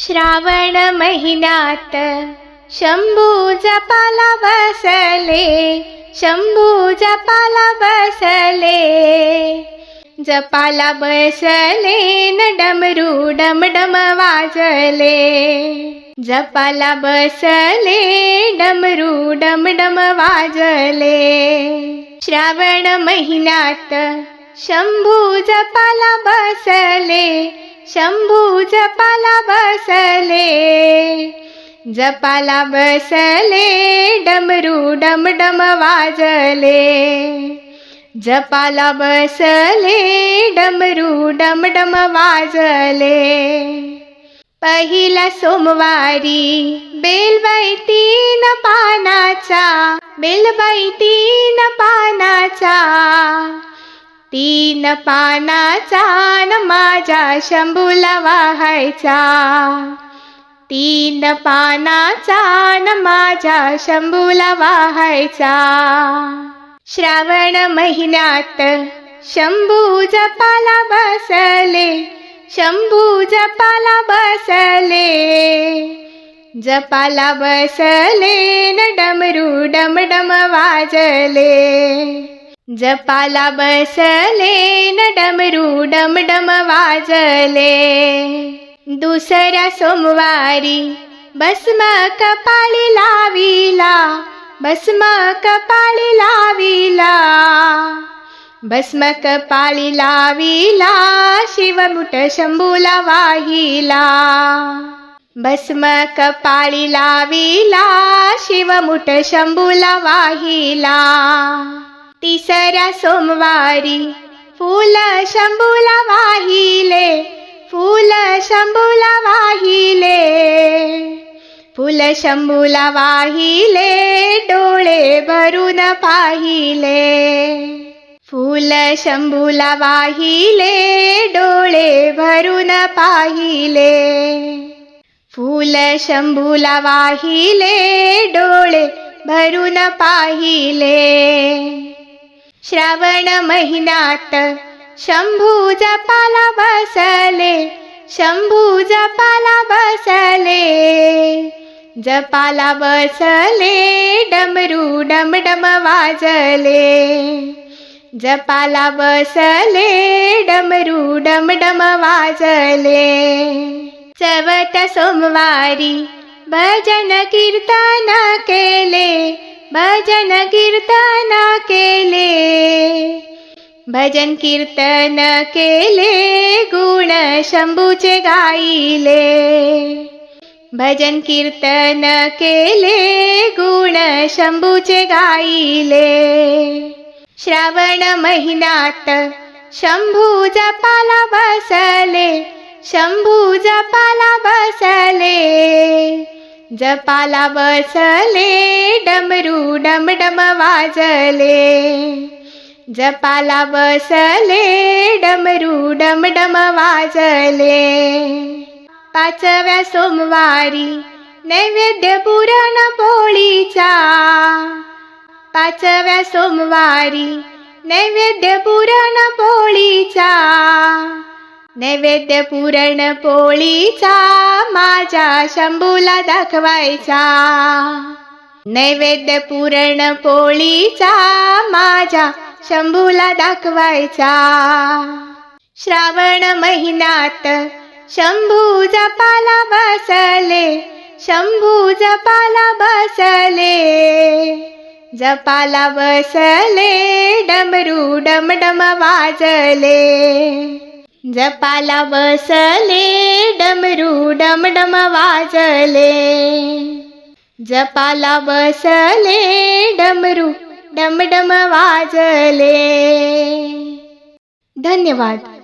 श्रावण महिन्यात शंभू जपाला बसले शंभू जपाला बसले. जपाला बसले न डमरू डमडम वाजले. जपाला बसले डमरू डमडम वाजले. श्रावण महिन्यात शंभू जपाला बसले शंभू जपाला बसले जपाला बसले डमरू डमडम वाजले. जपाला बसले डमरू डमडम वाजले. पहिला सोमवारी बेलबाई तीन पानाचा बेलबाई तीन पानाचा तीन पानाचा न माझ्या शंभूला वाहायचा. तीन पानाचा न माझ्या शंभूला वाहायचा. श्रावण महिन्यात शंभू जपाला बसले शंभू जपाला बसले. जपाला बसले न डमरू डमडम वाजले. जपाला बसले न डमरू डमडम वाजले. दुसऱ्या सोमवारी भस्म कपाळी लाविला भस्म कपाळी लाविला. भस्म कपाळी लाविला शिवमुठ शंभूला वाहिला. भस्म कपाळी लाविला शिवमुठ शंभूला वाहिला. तिसऱ्या सोमवारी फुल शंभूला वाहिले फुल शंभूला वाहिले. फुल शंभूला वाहिले डोळे भरून पाहिले. फुल शंभूला वाहिले डोळे भरून पाहिले. फुल शंभूला वाहिले डोळे भरून पाहिले. श्रावण महिन्यात शंभू जपाला बसले शंभू जपाला बसले. जपाला बसले डमरू डमडम वाजले. जपाला बसले डमरू डमडम वाजले. चवथ सोमवारी भजन कीर्तन केले भजन कीर्तन केले. भजन कीर्तन केले गुण शंभूचे गाईले भजन कीर्तन केले गुण शंभूचे गाईले श्रावण महिन्यात शंभू जपाला बसले शंभू जपाला बसले. जपाला बसले डमरू डमडम वाजले. जपाला बसले डमरू डमडम वाजले. पाचव्या सोमवारी नैवेद्य पुरण पोळीचा. पाचव्या सोमवारी नैवेद्य पुरण पोळीचा. नैवेद्य पुरण पोळीचा माझ्या शंभूला दाखवायचा. नैवेद्य पुरण पोळीचा माझ्या शंभूला दाखवायचा. श्रावण महिन्यात शंभू जपाला बसले शंभू जपाला बसले. जपाला बसले डमरू डमडम वाजले. जपाला बसले डमरू डमडम वाजले. जपाला बसले डमरू डमडम वाजले. धन्यवाद.